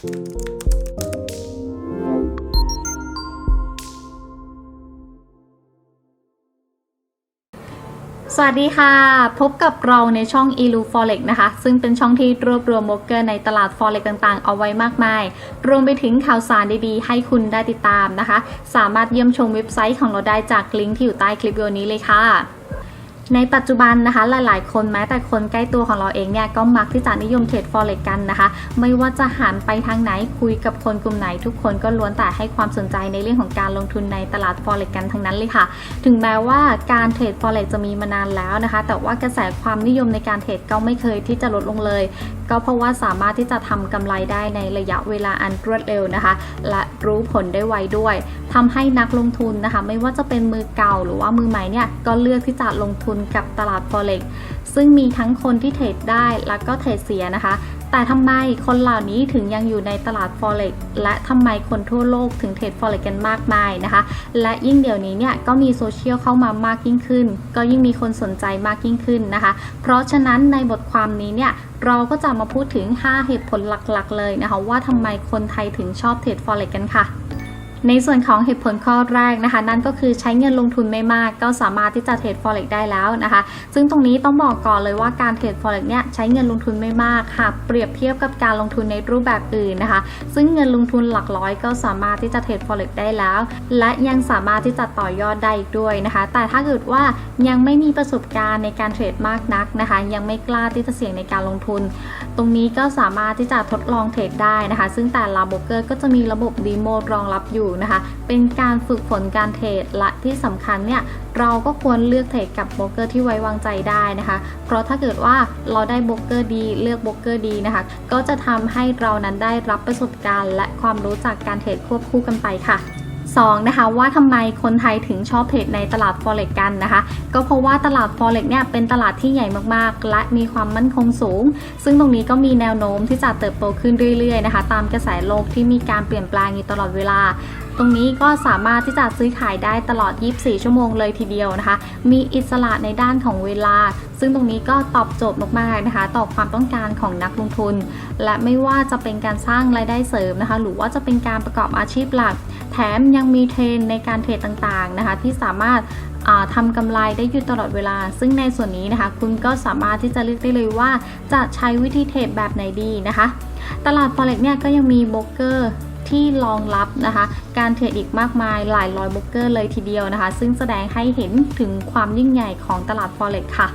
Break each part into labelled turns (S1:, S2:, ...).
S1: สวัสดีค่ะ พบกับเราในช่อง e l u Forex นะคะ ซึ่งเป็นช่องที่รวบรวมโบรกเกอร์ในตลาด Forex ต่างๆ เอาไว้มากมาย รวมไปถึงข่าวสารดีๆ ให้คุณได้ติดตามนะคะ สามารถเยี่ยมชมเว็บไซต์ของเราได้จากลิงก์ที่อยู่ใต้คลิปวิดีโอนี้เลยค่ะ ในปัจจุบันนะคะหลายๆ คนแม้แต่คนใกล้ตัวของเราเองเนี่ยก็มักที่จะนิยมเทรด Forex กันนะคะ ไม่ว่าจะหันไปทางไหนคุยกับคนกลุ่มไหน ทุกคนก็ล้วนแต่ให้ความสนใจในเรื่องของการลงทุนในตลาด Forex กันทั้งนั้นเลยค่ะ ถึงแม้ว่าการเทรด Forex จะมีมานานแล้วนะคะ แต่ว่ากระแสความนิยมในการเทรดก็ไม่เคยที่จะลดลงเลย ก็เพราะว่าสามารถที่จะทำกำไรได้ในระยะเวลาอันรวดเร็วนะคะ และรู้ผลได้ไวด้วยทำให้นักลงทุนนะคะ ไม่ว่าจะเป็นมือเก่าหรือว่ามือใหม่เนี่ยก็เลือกที่จะลงทุนกับตลาด Forex ซึ่งมีทั้งคนที่เทรดได้และก็เทรดเสียนะคะ แต่ทำไมคนเหล่านี้ถึงยังอยู่ในตลาด Forex และทำไมคนทั่วโลกถึงเทรด Forex กันมากมายนะคะ และยิ่งเดี๋ยวนี้เนี่ยก็มีโซเชียลเข้ามามากยิ่งขึ้น ก็ยิ่งมีคนสนใจมากยิ่งขึ้นนะคะ เพราะฉะนั้นในบทความนี้เนี่ยเราก็จะมาพูดถึง 5 เหตุผลหลักๆ เลยนะคะ ว่าทำไมคนไทยถึงชอบเทรด Forex กันค่ะ ในส่วนของเหตุผลข้อแรกนะคะ นั่นก็คือใช้เงินลงทุนไม่มาก ก็สามารถที่จะเทรด forex ได้แล้วนะคะ ซึ่งตรงนี้ต้องบอกก่อนเลยว่าการเทรด forex เนี่ยใช้เงินลงทุนไม่มากหากเปรียบเทียบกับการลงทุนในรูปแบบอื่นนะคะ ซึ่งเงินลงทุนหลักร้อยก็สามารถที่จะเทรด forex ได้แล้ว และยังสามารถที่จะต่อยอดได้อีกด้วยนะคะ แต่ถ้าเกิดว่ายังไม่มีประสบการณ์ในการเทรดมากนักนะคะ ยังไม่กล้าที่จะเสี่ยงในการลงทุน รงนี้ก็สามารถที่จะทดลองเทรดได้นะคะ ซึ่งแต่ละโบรกเกอร์ก็จะมีระบบดีโมรองรับอยู่นะคะ เป็นการฝึกฝนการเทรดและที่สำคัญเนี่ยเราก็ควรเลือกเทรดกับโบรกเกอร์ที่ไว้วางใจได้นะคะ เพราะถ้าเกิดว่าเราได้โบรกเกอร์ดี เลือกโบรกเกอร์ดีนะคะ ก็จะทำให้เรานั้นได้รับประสบการณ์ และความรู้จากการเทรดควบคู่กันไปค่ะ 2นะคะว่าทำไมคนไทยถึงชอบเทรดในตลาด forex กันนะคะ ก็เพราะว่าตลาด forex เนี่ยเป็นตลาดที่ใหญ่มากๆ และมีความมั่นคงสูง ซึ่งตรงนี้ก็มีแนวโน้มที่จะเติบโตขึ้นเรื่อยๆนะคะ ตามกระแสโลกที่มีการเปลี่ยนแปลงอยู่ตลอดเวลา ตรงนี้ก็สามารถที่จะซื้อขายได้ตลอด 24 ชั่วโมงเลยทีเดียวนะคะ มีอิสระในด้านของเวลา ซึ่งตรงนี้ก็ตอบโจทย์มากๆนะคะ ต่อความต้องการของนักลงทุน และไม่ว่าจะเป็นการสร้างรายได้เสริมนะคะ หรือว่าจะเป็นการประกอบอาชีพหลัก แถมยังมีเทรนในการเทรดต่างๆนะคะ ที่สามารถอ่าทำกำไรได้อยู่ตลอดเวลา ซึ่งในส่วนนี้นะคะ คุณก็สามารถที่จะเลือกได้เลยว่า จะใช้วิธีเทรดแบบไหนดีนะคะ ตลาด forex เนี่ยก็ยังมีโบรกเกอร์ที่รองรับนะคะ การเทรดอีกมากมายหลายร้อยโบรกเกอร์เลยทีเดียวนะคะ ซึ่งแสดงให้เห็นถึงความยิ่งใหญ่ของตลาด forex ค่ะ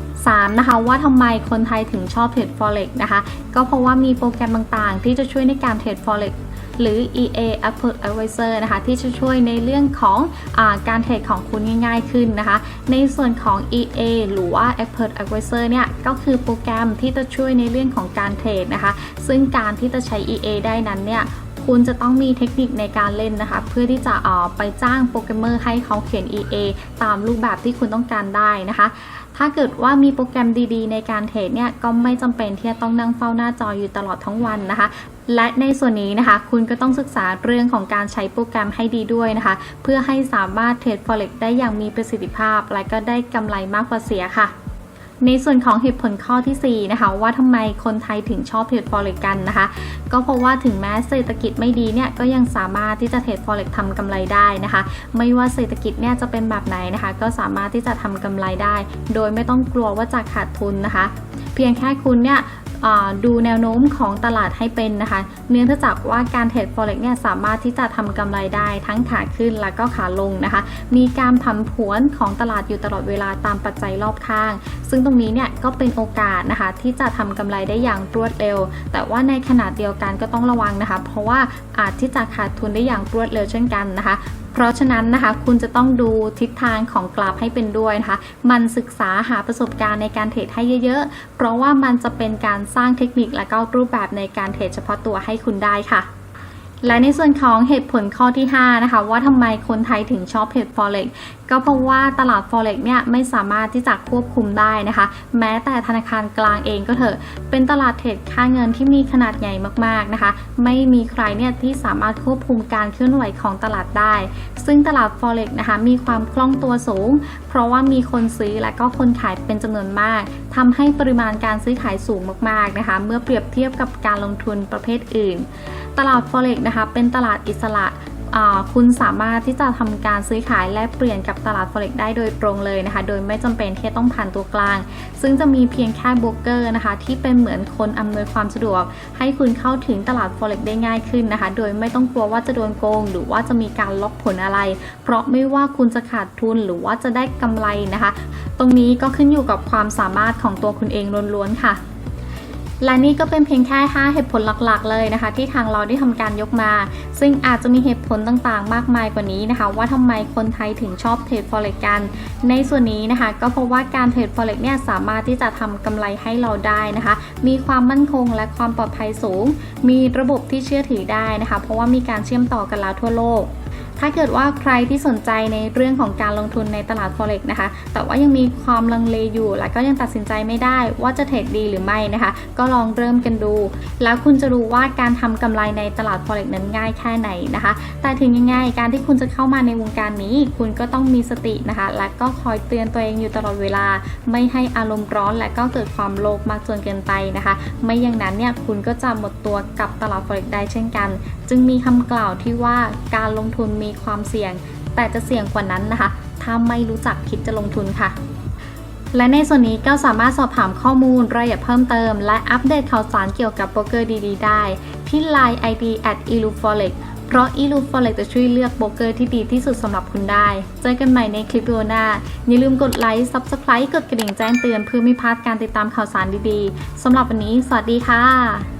S1: 3. นะคะว่าทำไมคนไทยถึงชอบเทรด forex นะคะ ก็เพราะว่ามีโปรแกรมต่างๆ ที่จะช่วยในการเทรด forex หรือ EA Expert Advisor นะคะ ที่จะช่วยในเรื่องของอาการเทรดของคุณง่ายๆขึ้นนะคะ ในส่วนของ EA หรือว่า Expert Advisor เนี่ยก็คือโปรแกรมที่จะช่วยในเรื่องของการเทรดนะคะ ซึ่งการที่จะใช้ EA ได้นั้นเนี่ย คุณจะต้องมีเทคนิคในการเล่นนะคะ เพื่อที่จะเออไปจ้างโปรแกรมเมอร์ให้เขาเขียน EA ตามรูปแบบที่คุณต้องการได้นะคะ ถ้าเกิดว่ามีโปรแกรมดีๆ ในการเทรดเนี่ยก็ไม่จำเป็นที่จะต้องนั่งเฝ้าหน้าจออยู่ตลอดทั้งวันนะคะและในส่วนนี้นะคะ คุณก็ต้องศึกษาเรื่องของการใช้โปรแกรมให้ดีด้วยนะคะ เพื่อให้สามารถเทรด forex ได้อย่างมีประสิทธิภาพ และก็ได้กำไรมากกว่าเสียค่ะ ในส่วนของเหตุผลข้อทีสี่4 นะคะว่าทำไมคนไทยถึงชอบเทรดฟอเร็กันนะคะ ก็เพราะว่าถึงแม้เศรษฐกิจไม่ดีเนี่ยก็ยังสามารถที่จะเทรดฟอเร็กทำกำไรได้นะคะ ไม่ว่าเศรษฐกิจเนี่ยจะเป็นแบบไหนนะคะ ก็สามารถที่จะทำกำไรได้ โดยไม่ต้องกลัวว่าจะขาดทุนนะคะ เพียงแค่คุณเนี่ย ดูแนวโน้มของตลาดให้เป็นนะคะ เนื่องจากว่าการเทรด forex เนี่ยสามารถที่จะทำกำไรได้ทั้งขาขึ้นแล้วก็ขาลงนะคะ มีการผันผวนของตลาดอยู่ตลอดเวลาตามปัจจัยรอบข้าง ซึ่งตรงนี้เนี่ยก็เป็นโอกาสนะคะที่จะทำกำไรได้อย่างรวดเร็ว แต่ว่าในขณะเดียวกันก็ต้องระวังนะคะ เพราะว่าอาจที่จะขาดทุนได้อย่างรวดเร็วเช่นกันนะคะ เพราะฉะนั้นนะคะคุณจะต้องดูทิศทางของกราฟให้เป็นด้วยนะคะมันศึกษาหาประสบการณ์ในการเทรดให้เยอะๆ เพราะว่ามันจะเป็นการสร้างเทคนิคและก็รูปแบบในการเทรดเฉพาะตัวให้คุณได้ค่ะ และในส่วนของเหตุผลข้อที่ 5 นะคะ ว่าทำไมคนไทยถึงชอบเทรด forex ก็เพราะว่าตลาด forex เนี่ยไม่สามารถที่จะควบคุมได้นะคะ แม้แต่ธนาคารกลางเองก็เถอะ เป็นตลาดเทรดค่าเงินที่มีขนาดใหญ่มากๆนะคะ ไม่มีใครเนี่ยที่สามารถควบคุมการเคลื่อนไหวของตลาดได้ ซึ่งตลาด forex นะคะมีความคล่องตัวสูง เพราะว่ามีคนซื้อและก็คนขายเป็นจำนวนมากทำให้ปริมาณการซื้อขายสูงมากๆนะคะ เมื่อเปรียบเทียบกับการลงทุนประเภทอื่น ตลาด forex นะคะ เป็นตลาดอิสระคุณสามารถที่จะทำการซื้อขายและเปลี่ยนกับตลาด forex ได้โดยตรงเลยนะคะ โดยไม่จำเป็นที่ต้องผ่านตัวกลาง ซึ่งจะมีเพียงแค่โบรกเกอร์นะคะ ที่เป็นเหมือนคนอำนวยความสะดวก ให้คุณเข้าถึงตลาด forex ได้ง่ายขึ้นนะคะ โดยไม่ต้องกลัวว่าจะโดนโกง หรือว่าจะมีการล็อกผลอะไร เพราะไม่ว่าคุณจะขาดทุนหรือว่าจะได้กำไรนะคะ ตรงนี้ก็ขึ้นอยู่กับความสามารถของตัวคุณเองล้วนๆค่ะ และนี่ก็เป็นเพียงแค่ 5 เหตุผลหลักๆ เลยนะคะ ที่ทางเราได้ทำการยกมา ซึ่งอาจจะมีเหตุผลต่างๆ มากมายกว่านี้นะคะ ว่าทำไมคนไทยถึงชอบเทรด forex กัน ในส่วนนี้นะคะ ก็เพราะว่าการเทรด forex เนี่ยสามารถที่จะทำกำไรให้เราได้นะคะ มีความมั่นคงและความปลอดภัยสูง มีระบบที่เชื่อถือได้นะคะ เพราะว่ามีการเชื่อมต่อกันแล้วทั่วโลก ถ้าเกิดว่าใครที่สนใจในเรื่องของการลงทุนในตลาด forex นะคะ แต่ว่ายังมีความลังเลอยู่ และก็ยังตัดสินใจไม่ได้ว่าจะเทรดดีหรือไม่นะคะ ก็ลองเริ่มกันดู แล้วคุณจะรู้ว่าการทำกำไรในตลาด forex นั้นง่ายแค่ไหนนะคะ ต่ถึงยังไงการที่คุณจะเข้ามาในวงการนี้ คุณก็ต้องมีสตินะคะ และก็คอยเตือนตัวเองอยู่ตลอดเวลา ไม่ให้อารมณ์ร้อน และก็เกิดความโลภมากจนเกินไปนะคะ ไม่อย่างนั้นเนี่ยคุณก็จะหมดตัวกับตลาด forex ได้เช่นกัน จึงมีคำกล่าวที่ว่าการลงทุนมีความเสี่ยง แต่จะเสี่ยงกว่านั้นนะคะ ถ้าไม่รู้จักคิดจะลงทุนค่ะและในส่วนนี้ก็สามารถสอบถามข้อมูลรายละเอียดเพิ่มเติม และอัปเดตข่าวสารเกี่ยวกับโบรกเกอร์ดีๆ ได้ ที่ Line ID at i l u f o r e x เพราะ e l u f o r e x จะช่วยเลือกโบรกเกอร์ที่ดีที่สุดสำหรับคุณได้ เจอกันใหม่ในคลิปวิดีโอหน้า อย่าลืมกดไลค์ Subscribe กดกระดิ่งแจ้งเตือนเพื่อไม่พลาดการติดตามข่าวสารดีๆสำหรับวันนี้ สวัสดีค่ะ